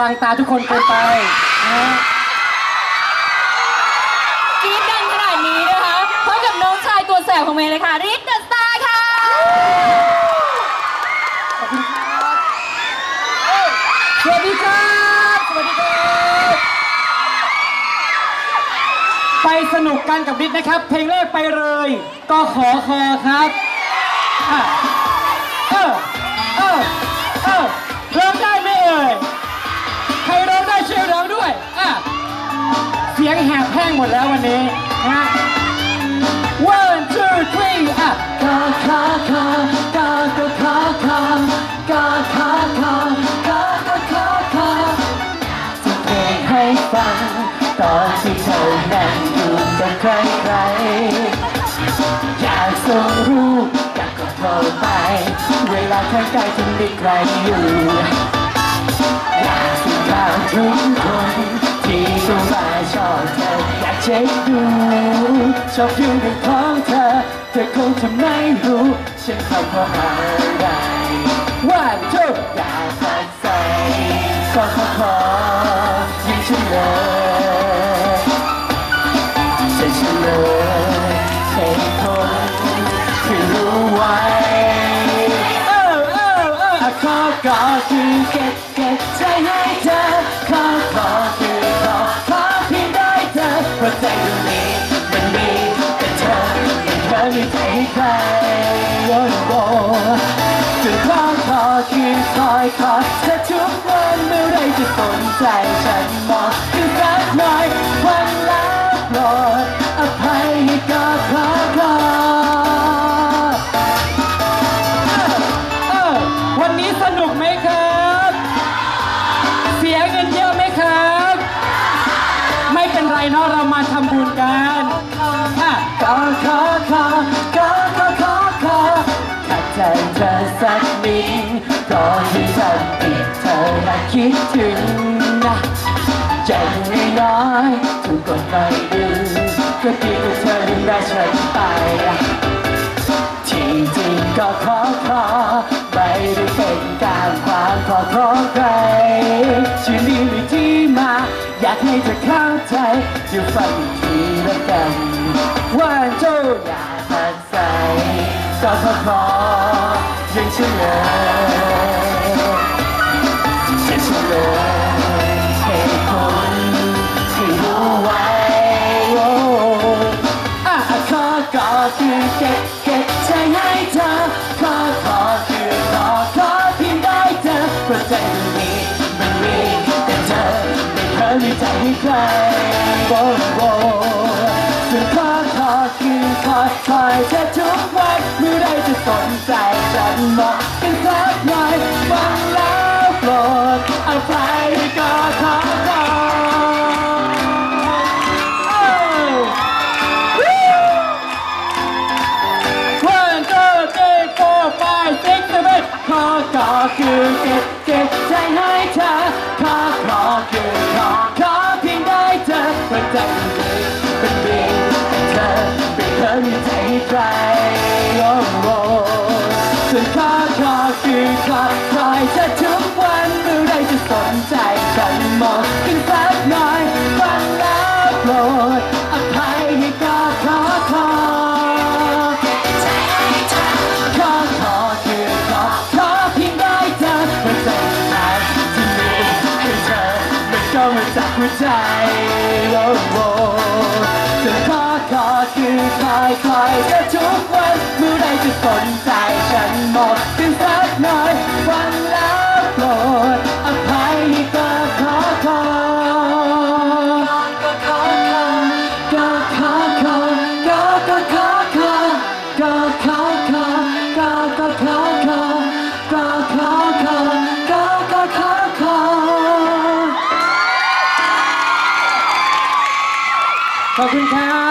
บังตาทุกคนเกินไปนะฮะกรี๊ดดังขนาดนี้นะคะพบกับน้องชายตัวแสบของเมย์เลยค่ะริทเดอะสตาร์ค่ะขอบคุณครับเอ้ยสวัสดีครับ สวัสดีครับ ไปสนุกกันกับดิสนะครับ เพลงแรกไปเลย ก็ขอคอครับอะ ดแล้ววันนี้นะ one two three อะกอขอขอกอกอขอขอกอขอขอกอกอขอขอจะเพลงให้ฟังตอนที่เธอนั่งอยู่กับใครใครอยากส่งรูปอยากกดโทรไปเวลาข้างกายจะมีใครอยู่อยากสื่อข่าวทุก ออยากเช็คดูชอบอยู่ในของเธอ เธอคงจะไม่รู้ฉันทำเพราะอะไรว่าเธออยากใส่ใส่ก็ขอขอยิ่งฉันเลยใช่ฉันเลยเหตุผลที่รู้ไว้เออเออเออขอก็คือเก็บเก็บใจให้เธอขอ ไม่เคยมีใจให้ใครโอ้โหจึงคอขอคือคอยขอเธอทุกวันเมื่อไรจะสนใจ เป็นไรเนาะเรามาทำบุญกันอะขอขอขอขอขอขอขอถ้าใจเธอสักนิดก่อนที่ฉันติดเธอและคิดถึงนะอย่างน้อยๆทุกคนไม่ดื้อก็ดีกว่าเธอดึงได้ฉันไปที่จริงก็ขอขอไม่ากให้เธอเข้าใจอยู่ฟังอีกทีละกันว่าเจ้าอย่ากหักใส่ก็ขอขอยังเฉลยจะเฉลยเหตุผลที่รู้ไว้อะขอก็คือเก็บเก็บใจให้เธอ ไม่เคยมีใจให้ใครโอ้โหซึ่งขอขอคือคอยคอยเธอทุกวันเมื่อไรจะสนใจฉันมองกันสักหน่อยฟังแล้วโปรดอภัยก็ขอขอขอคือเก็บเก็บใจให้ ไม่เคยมีใจให้ใครโอ้โหส่วนขอขอคือขอคอยเธอทุกวันเมื่อไรจะสนใจฉันมองกันสักหน่อยฟังแล้วโปรดอภัยให้ก็ขอขอขอขอคือขอขอเพียงได้เธอหัวใจแทนที่มีให้เธอไมันก็มาจากหัวใจโอ้โหจะขอขอ คือคอยคอยเธอทุกวันเมื่อไรจะสนใจฉันมองกันสักหน่อยวันแล้วโปรดอภัยให้ก็ขอขอก็ขอขอก็ขอขอก็ก็ขอขอก็ขอขอก็ก็ขอขอก็ขอขอก็ก็ขอขอขอบคุณครับ